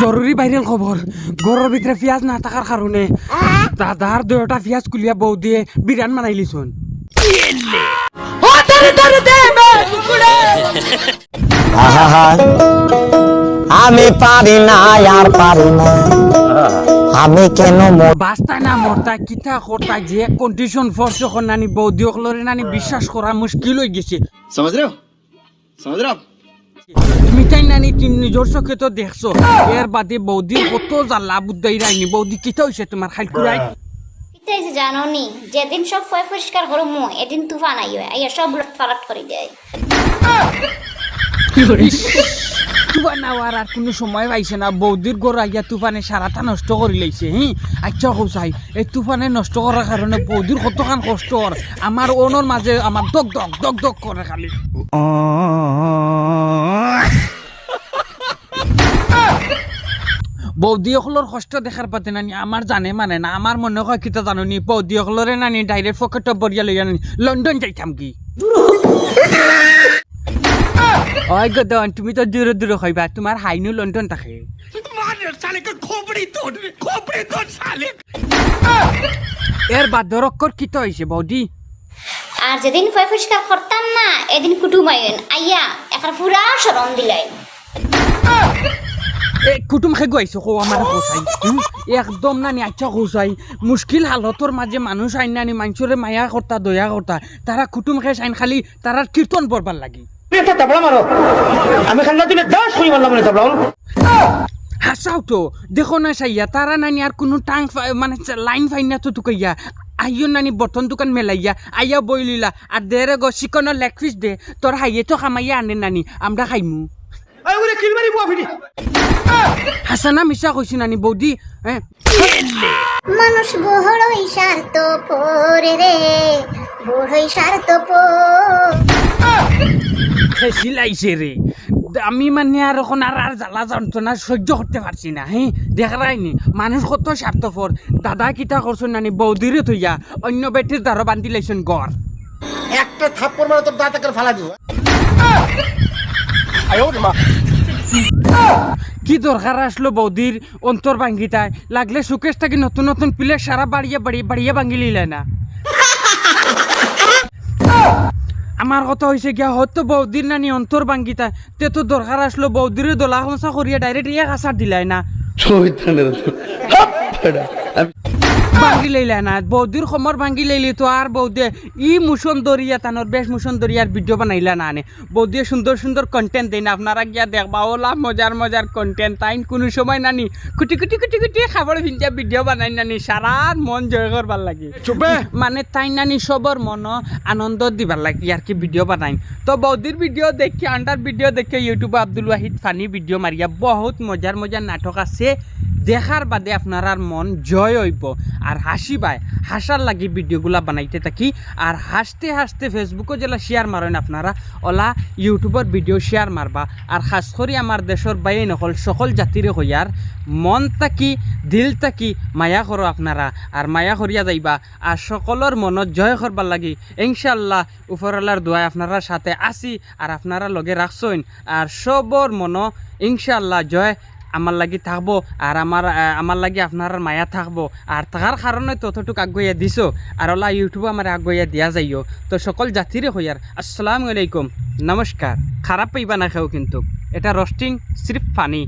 জরুরি বাইরেল খবর ঘরের ভিতরে পিঁয়াজ না থাকার কারণে দাদার দুটা পিঁয়াজ কুলিয়া বউ দিয়ে বিরিয়ানি বানাই লিছুন আমি পারি না আর পারি না। আমি কেন বাস্তা না মরতা কিতা করতা যে কন্ডিশন ফোর্স যখন নানি বৌদিয়ক লরে নানি বিশ্বাস করা মুশকিল হয়ে গেছে সমাজ রে মিঠাই নানি বাদে কত বৌদি এদিন আইয়া আর সময় পাইছে না। বৌদির গোড়া গিয়া তুফানে সারাটা নষ্ট করে লাইছে হি? আচ্ছা কৌসাই এই তুফানে নষ্ট করার কারণে বৌদির কতখান কষ্ট আমার অনর মাঝে আমার দক দক দক দক করে খালি। বৌদি অকলর কষ্ট দেখার পাতে নানি আমার জানে মানে না আমার মনে হয় কিতা জানো নি বৌদি অকলরে নানি ডাইরেক্ট পকেট বরিয়া লইয়া নানি লন্ডন যাইতাম কি? ওই গদন, তুমি তো দূরে দূরে হইবা তোমার হাইনু লন্ডন থাকে। এর বাধ্যরক্ষর কিতা হয়েছে বৌদি? আর যেদিন ফয় পরিষ্কার করতাম না এদিন কুটুম আইন আইয়া এখন পুরা সরম দিলাই কুটুম কো আমার কোসাই? একদম নানি আচ্ছা কোসাই মুশকিল হালতর মাঝে মানুষ আইন নানি মানুষরে মায়া করতা দয়া করতা তারা কুটুম আইন খালি তারার কীর্তন লাগি। একটা তাবলা মারো আমি খান্না মারলাম না তাবলা হাসাও তো দেখো না সাইয়া তারা নানি আর কোনো টাং মানে লাইন ফাইন না তো তুকাইয়া আইও নানি বর্তন দোকান মেলাইয়া আইয়া বইলিলা আর দেরে গো চিকনের লেগ পিস দে তোর হাইয়ে তো খামাইয়া আনে নানি আমরা খাইমু। হাসানা মিশা কইছি নানি বৌদি মানুষ বড়ই স্বার্থ পরে রে বড়ই স্বার্থ খেসিলাইছে রে আমি মানে আর এখন আর আর জ্বালা যন্ত্রণা সহ্য করতে পারছি না হ্যাঁ দেখারাইনি মানুষ কত স্বার্থপর দাদা কিতা করছেন নানি বৌদিরে থইয়া অন্য বেটির দ্বারা বান্ধি লাইছেন গড়। একটা থাপ্পড় মারো তোর দাঁত করে ফালা দিব। কি দরকার আসলো বৌদির অন্তর ভাঙ্গিতায় লাগলে সুকেশ থাকি নতুন নতুন প্লেট সারা বাড়িয়ে বাড়িয়ে বাড়িয়ে ভাঙ্গি লিলে না। আমার কথা হয়েছে গিয়া, হয়তো বৌদির নানি অন্তর বাঙ্গিতা তে তো দরকার আসলো বৌদির দোলা হংসা করিয়া ডাইরেক্ট ইয়ে আসার দিলাই না। ভাঙ্গি লইলা না বৌদির সমর ভাঙ্গি লইলি তো আর বৌদি ই মুসন দরিয়া তানোর বেশ মুসন দরিয়ার ভিডিও বানাইলা না আনে বৌদিয়ে সুন্দর সুন্দর কন্টেন্ট দেয় না আপনারা গিয়া দেখবা ওলা মজার মজার কন্টেন্ট তাই কোনো সময় নানি কুটি কুটি কুটি কুটি খাবার ভিন্দিয়া ভিডিও বানাই নানি সারা মন জয় করবার লাগে। মানে তাই নানি সবর মন আনন্দ দিবার লাগে আর কি ভিডিও বানাই। তো বৌদির ভিডিও দেখি আন্ডার ভিডিও দেখে ইউটিউবে আব্দুল ওয়াহিদ ফানি ভিডিও মারিয়া বহুত মজার মজার নাটক আছে। দেখার বাদে আপনার মন জয় হইব। আর হাসিবাই হাসার লাগি ভিডিওগুলা বানাইতে থাকি। আর হাসতে হাসতে ফেসবুকও যেলা শেয়ার মারেন আপনারা। ওলা ইউটিউবের ভিডিও শেয়ার মারবা। আর খাস করে আমার দেশের বাইরে নকল, সকল জাতিরে হইয়ার মন তাকি দিল তাকি মায়া করো আপনারা। আর মায়া করিয়া যাইবা। আর সকলের মনত জয় করবার লাগি ইনশাল্লাহ উপরওয়ালার দোয়ায় আপনারা সাথে আসি আর আপনারা লগে রাখছেন আর সবর মন ইনশাল্লাহ জয় আমার লাগি থাকব, আর আমার আমার লাগি আপনার মায়া থাকব। আর থাকার কারণে ততটুক আগুয়া দিছো, আর ওলা ইউটিউবে আমার আগুয়া দিয়া যাইও। তো সকল জাতিরে হইয়ার আসসালামু আলাইকুম। নমস্কার খারাপ পাইবা না খেও কিন্তু। এটা রোস্টিং সিফ ফানি